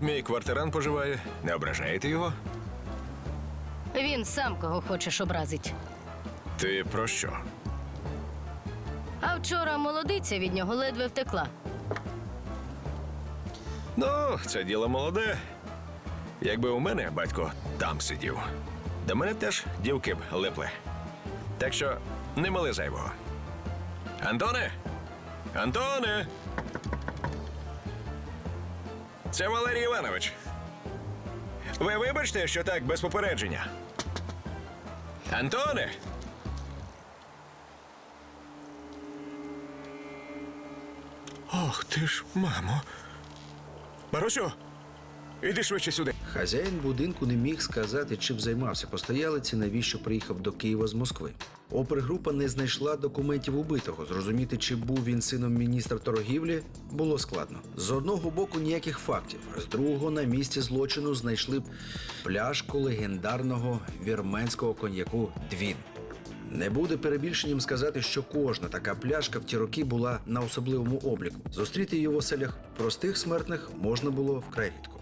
Мій квартиран поживає. Не ображаєте його? Він сам кого хочеш образить. Ти про що? А вчора молодиця від нього ледве втекла. Ну, це діло молоде. Якби у мене батько там сидів, до мене теж дівки б липли. Так що не мали зайвого. Антоне! Антоне! Це Валерій Іванович. Ви вибачте, що так без попередження. Антоне! Ох ти ж, мамо. Марусю, іди швидше сюди. Хазяїн будинку не міг сказати, чим займався постоялиці, навіщо приїхав до Києва з Москви. Опергрупа не знайшла документів убитого. Зрозуміти, чи був він сином міністра торгівлі, було складно. З одного боку ніяких фактів, з другого на місці злочину знайшли пляшку легендарного вірменського коньяку Двін. Не буде перебільшенням сказати, що кожна така пляшка в ті роки була на особливому обліку. Зустріти її в оселях простих смертних можна було вкрай рідко.